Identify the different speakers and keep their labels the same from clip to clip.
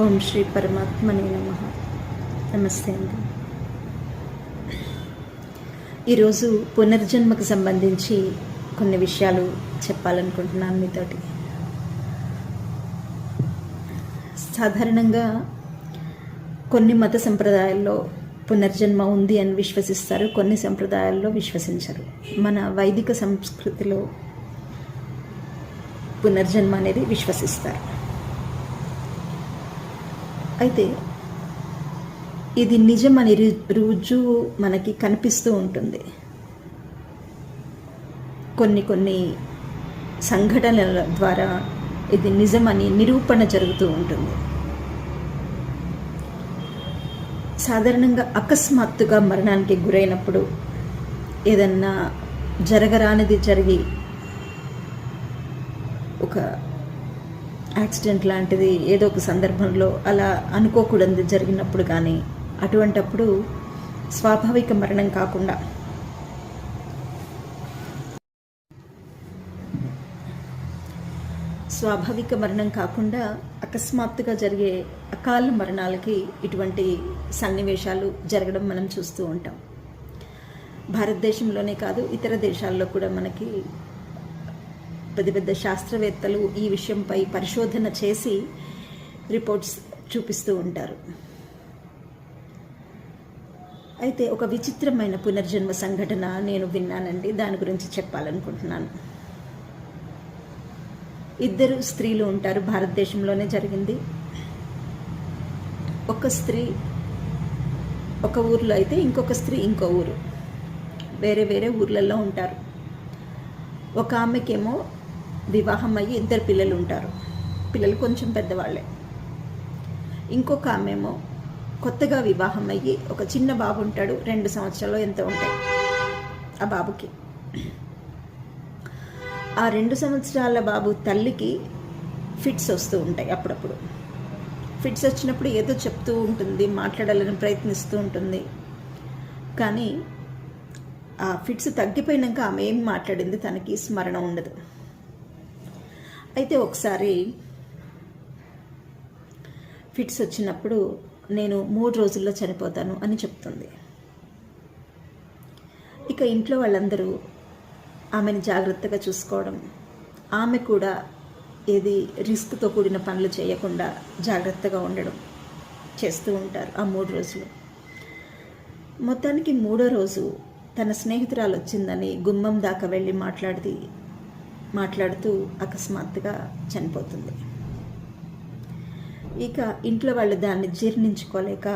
Speaker 1: ఓం శ్రీ పరమాత్మనే నమ. నమస్తే అండి. ఈరోజు పునర్జన్మకు సంబంధించి కొన్ని విషయాలు చెప్పాలనుకుంటున్నాను మీతోటి. సాధారణంగా కొన్ని మత సంప్రదాయాల్లో పునర్జన్మ ఉంది అని విశ్వసిస్తారు కొన్ని సంప్రదాయాల్లో విశ్వసించరు. మన వైదిక సంస్కృతిలో పునర్జన్మ అనేది విశ్వసిస్తారు. అయితే ఇది నిజమని రు- రుజువు మనకి కనిపిస్తూ ఉంటుంది. కొన్ని కొన్ని సంఘటనల ద్వారా ఇది నిజమని నిరూపణ జరుగుతూ ఉంటుంది. సాధారణంగా అకస్మాత్తుగా మరణానికి గురైనప్పుడు ఏదన్నా జరగరానిది జరిగి ఒక యాక్సిడెంట్ లాంటిది ఏదో ఒక సందర్భంలో అలా అనుకోకూడదు జరిగినప్పుడు కానీ అటువంటప్పుడు స్వాభావిక మరణం కాకుండా. స్వాభావిక మరణం కాకుండా అకస్మాత్తుగా జరిగే అకాల మరణాలకి ఇటువంటి సన్నివేశాలు జరగడం మనం చూస్తూ ఉంటాం. భారతదేశంలోనే కాదు ఇతర దేశాల్లో కూడా మనకి పెద్ద పెద్ద శాస్త్రవేత్తలు ఈ విషయంపై పరిశోధన చేసి రిపోర్ట్స్ చూపిస్తూ ఉంటారు. అయితే ఒక విచిత్రమైన పునర్జన్మ సంఘటన నేను విన్నానండి. దాని గురించి చెప్పాలనుకుంటున్నాను. ఇద్దరు స్త్రీలు ఉంటారు. భారతదేశంలోనే జరిగింది. ఒక స్త్రీ ఒక ఊర్లో అయితే ఇంకొక స్త్రీ ఇంకో ఊరు. వేరే వేరే ఊర్లలో ఉంటారు. ఒక ఆమెకేమో వివాహం అయ్యి ఇద్దరు పిల్లలు ఉంటారు. పిల్లలు కొంచెం పెద్దవాళ్ళే. ఇంకొక ఆమెమో కొత్తగా వివాహం అయ్యి ఒక చిన్న బాబు ఉంటాడు. రెండు సంవత్సరాలు ఎంత ఉంటాయి ఆ బాబుకి. ఆ రెండు సంవత్సరాల బాబు తల్లికి ఫిట్స్ వస్తూ ఉంటాయి అప్పుడప్పుడు. ఫిట్స్ వచ్చినప్పుడు ఏదో చెప్తూ ఉంటుంది మాట్లాడాలని ప్రయత్నిస్తూ ఉంటుంది. కానీ ఆ ఫిట్స్ తగ్గిపోయినాక ఆమె ఏం మాట్లాడింది తనకి స్మరణ ఉండదు. అయితే ఒకసారి ఫిట్స్ వచ్చినప్పుడు నేను మూడు రోజుల్లో చనిపోతాను అని చెప్తుంది. ఇక ఇంట్లో వాళ్ళందరూ ఆమెను జాగ్రత్తగా చూసుకోవడం ఆమె కూడా ఏది రిస్క్తో కూడిన పనులు చేయకుండా జాగ్రత్తగా ఉండడం చేస్తూ ఉంటారు ఆ మూడు రోజులు. మొత్తానికి మూడో రోజు తన స్నేహితురాలు వచ్చిందని గుమ్మం దాకా వెళ్ళి మాట్లాడి మాట్లాడుతూ అకస్మాత్తుగా చనిపోతుంది. ఇక ఇంట్లో వాళ్ళు దాన్ని జీర్ణించుకోలేక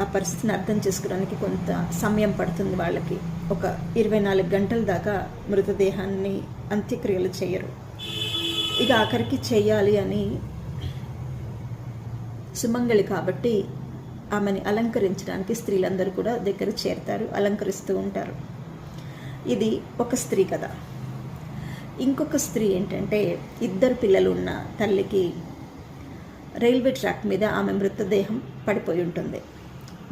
Speaker 1: ఆ పరిస్థితిని అర్థం చేసుకోవడానికి కొంత సమయం పడుతుంది వాళ్ళకి. ఒక ఇరవై నాలుగు గంటల దాకా మృతదేహాన్ని అంత్యక్రియలు చేయరు. ఇక ఆఖరికి చేయాలి అని సుమంగళి కాబట్టి ఆమెని అలంకరించడానికి స్త్రీలందరూ కూడా దగ్గర చేరతారు అలంకరిస్తూ ఉంటారు. ఇది ఒక స్త్రీ కథ. ఇంకొక స్త్రీ ఏంటంటే ఇద్దరు పిల్లలు ఉన్న తల్లికి రైల్వే ట్రాక్ మీద ఆమె మృతదేహం పడిపోయి ఉంటుంది.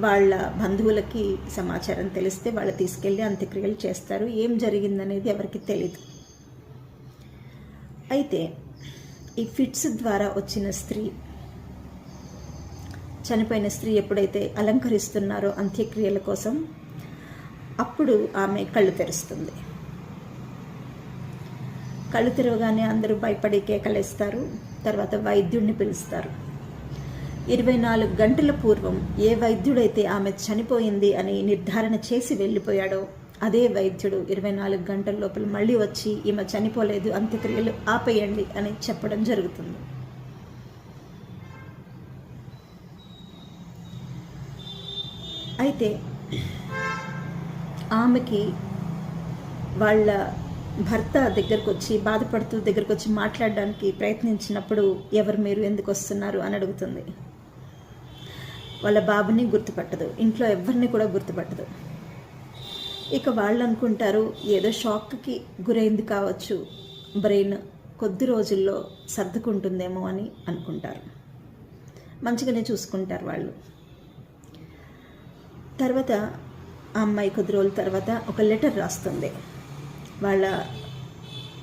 Speaker 1: వాళ్ళ బంధువులకి సమాచారం తెలిస్తే వాళ్ళు తీసుకెళ్ళి అంత్యక్రియలు చేస్తారు. ఏం జరిగిందనేది ఎవరికి తెలియదు అయితే ఈ ఫిట్స్ ద్వారా వచ్చిన స్త్రీ చనిపోయిన స్త్రీ ఎప్పుడైతే అలంకరిస్తున్నారో అంత్యక్రియల కోసం అప్పుడు ఆమె కళ్ళు తెరుస్తుంది. కళ్ళు తెరవగానే అందరూ భయపడి కేకలేస్తారు. తర్వాత వైద్యుడిని పిలుస్తారు. ఇరవై నాలుగు గంటల పూర్వం ఏ వైద్యుడైతే ఆమె చనిపోయింది అని నిర్ధారణ చేసి వెళ్ళిపోయాడో అదే వైద్యుడు ఇరవై నాలుగు గంటల లోపల మళ్ళీ వచ్చి ఈమె చనిపోలేదు అంత్యక్రియలు ఆపేయండి అని చెప్పడం జరుగుతుంది. అయితే ఆమెకి వాళ్ళ భర్త దగ్గరకు వచ్చి బాధపడుతూ దగ్గరకు వచ్చి మాట్లాడడానికి ప్రయత్నించినప్పుడు ఎవరు మీరు ఎందుకు వస్తున్నారు అని అడుగుతుంది. వాళ్ళ బాబుని గుర్తుపట్టదు. ఇంట్లో ఎవరిని కూడా గుర్తుపట్టదు. ఇక వాళ్ళు అనుకుంటారు ఏదో షాక్కి గురైంది కావచ్చు. బ్రెయిన్ కొద్ది రోజుల్లో సర్దుకుంటుందేమో అని అనుకుంటారు. మంచిగానే చూసుకుంటారు వాళ్ళు. తర్వాత ఆ అమ్మాయి కొద్ది రోజుల తర్వాత ఒక లెటర్ రాస్తుంది. వాళ్ళ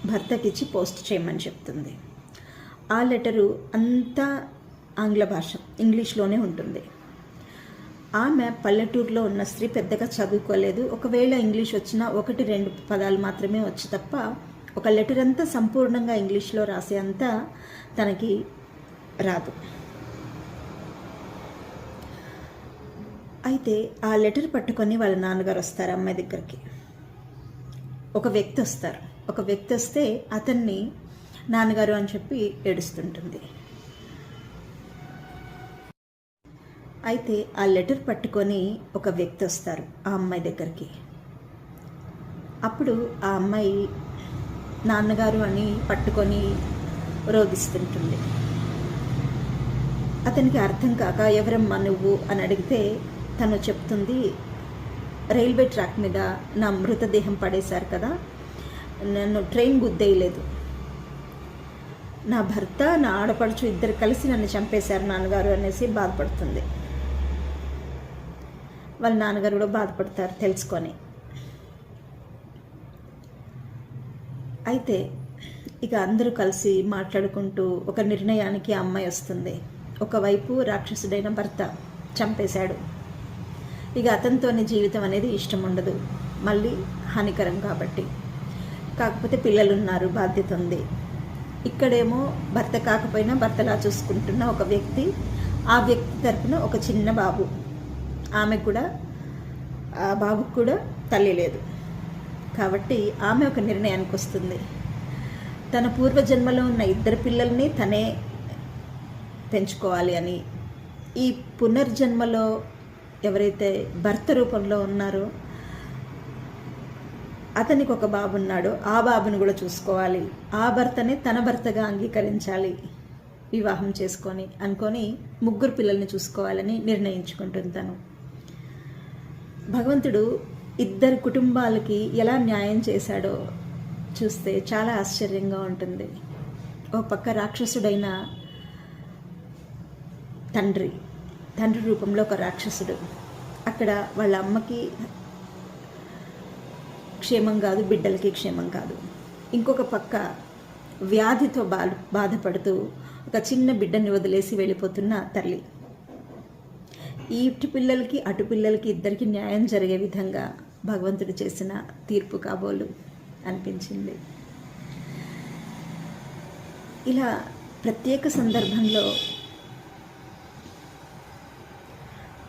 Speaker 1: భర్తకి ఇచ్చి పోస్ట్ చేయమని చెప్తుంది. ఆ లెటరు అంతా ఆంగ్ల భాష ఇంగ్లీష్లోనే ఉంటుంది. ఆమె పల్లెటూరులో ఉన్న స్త్రీ పెద్దగా చదువుకోలేదు. ఒకవేళ ఇంగ్లీష్ వచ్చినా ఒకటి రెండు పదాలు మాత్రమే వచ్చి తప్ప ఒక లెటర్ అంతా సంపూర్ణంగా ఇంగ్లీష్లో రాసే అంతా తనకి రాదు. అయితే ఆ లెటర్ పట్టుకొని వాళ్ళ నాన్నగారు వస్తారు అమ్మాయి దగ్గరికి. ఒక వ్యక్తి వస్తారు. ఒక వ్యక్తి వస్తే అతన్ని నాన్నగారు అని చెప్పి ఏడుస్తుంటుంది. అయితే ఆ లెటర్ పట్టుకొని ఒక వ్యక్తి వస్తారు ఆ అమ్మాయి దగ్గరికి. అప్పుడు ఆ అమ్మాయి నాన్నగారు అని పట్టుకొని రోధిస్తుంటుంది. అతనికి అర్థం కాక ఎవరమ్మా నువ్వు? అని అడిగితే తను చెప్తుంది రైల్వే ట్రాక్ మీద నా మృతదేహం పడేశారు కదా నన్ను ట్రైన్ గుద్దేయలేదు. నా భర్త నా ఆడపడుచు ఇద్దరు కలిసి నన్ను చంపేశారు నాన్నగారు అనేసి బాధపడుతుంది. వాళ్ళ నాన్నగారు కూడా బాధపడతారు తెలుసుకొని. అయితే ఇక అందరూ కలిసి మాట్లాడుకుంటూ ఒక నిర్ణయానికి ఆ అమ్మాయి వస్తుంది. ఒకవైపు రాక్షసుడైన భర్త చంపేశాడు. ఇక అతనితోనే జీవితం అనేది ఇష్టం ఉండదు మళ్ళీ హానికరం కాబట్టి. కాకపోతే పిల్లలు ఉన్నారు బాధ్యత ఉంది. ఇక్కడేమో భర్త కాకపోయినా భర్తలా చూసుకుంటున్న ఒక వ్యక్తి ఆ వ్యక్తి తరపున ఒక చిన్న బాబు. ఆమె కూడా ఆ బాబుకు కూడా తల్లి లేదు. కాబట్టి ఆమె ఒక నిర్ణయానికి వస్తుంది. తన పూర్వజన్మలో ఉన్న ఇద్దరు పిల్లల్ని తనే పెంచుకోవాలి అని. ఈ పునర్జన్మలో ఎవరైతే భర్త రూపంలో ఉన్నారో అతనికి ఒక బాబు ఉన్నాడు. ఆ బాబుని కూడా చూసుకోవాలి. ఆ భర్తనే తన భర్తగా అంగీకరించాలి. వివాహం చేసుకొని అనుకొని ముగ్గురు పిల్లల్ని చూసుకోవాలని నిర్ణయించుకుంటుంది తను భగవంతుడు ఇద్దరు కుటుంబాలకి ఎలా న్యాయం చేశాడో చూస్తే చాలా ఆశ్చర్యంగా ఉంటుంది. ఓ పక్క రాక్షసుడైన తండ్రి తండ్రి రూపంలో ఒక రాక్షసుడు. అక్కడ వాళ్ళ అమ్మకి క్షేమం కాదు బిడ్డలకి క్షేమం కాదు. ఇంకొక పక్క వ్యాధితో బా బాధపడుతూ ఒక చిన్న బిడ్డని వదిలేసి వెళ్ళిపోతున్న తల్లి. ఇటు పిల్లలకి అటు పిల్లలకి ఇద్దరికి న్యాయం జరిగే విధంగా భగవంతుడు చేసిన తీర్పు కాబోలు అనిపించింది. ఇలా ప్రత్యేక సందర్భంలో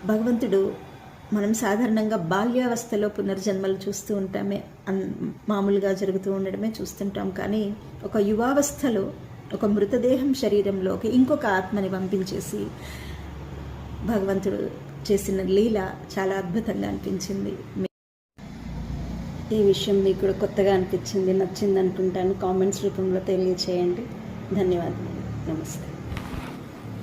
Speaker 1: భగవంతుడు మనం సాధారణంగా బాల్యావస్థలో పునర్జన్మలు చూస్తూ ఉంటామే. అన్ మామూలుగా జరుగుతూ ఉండడమే చూస్తుంటాం. కానీ ఒక యువావస్థలో ఒక మృతదేహం శరీరంలోకి ఇంకొక ఆత్మని పంపించేసి భగవంతుడు చేసిన లీల చాలా అద్భుతంగా అనిపించింది. ఈ విషయం మీకు కూడా కొత్తగా అనిపించింది నచ్చింది అనుకుంటాను. కామెంట్స్ రూపంలో తెలియచేయండి. ధన్యవాదాలు నమస్తే.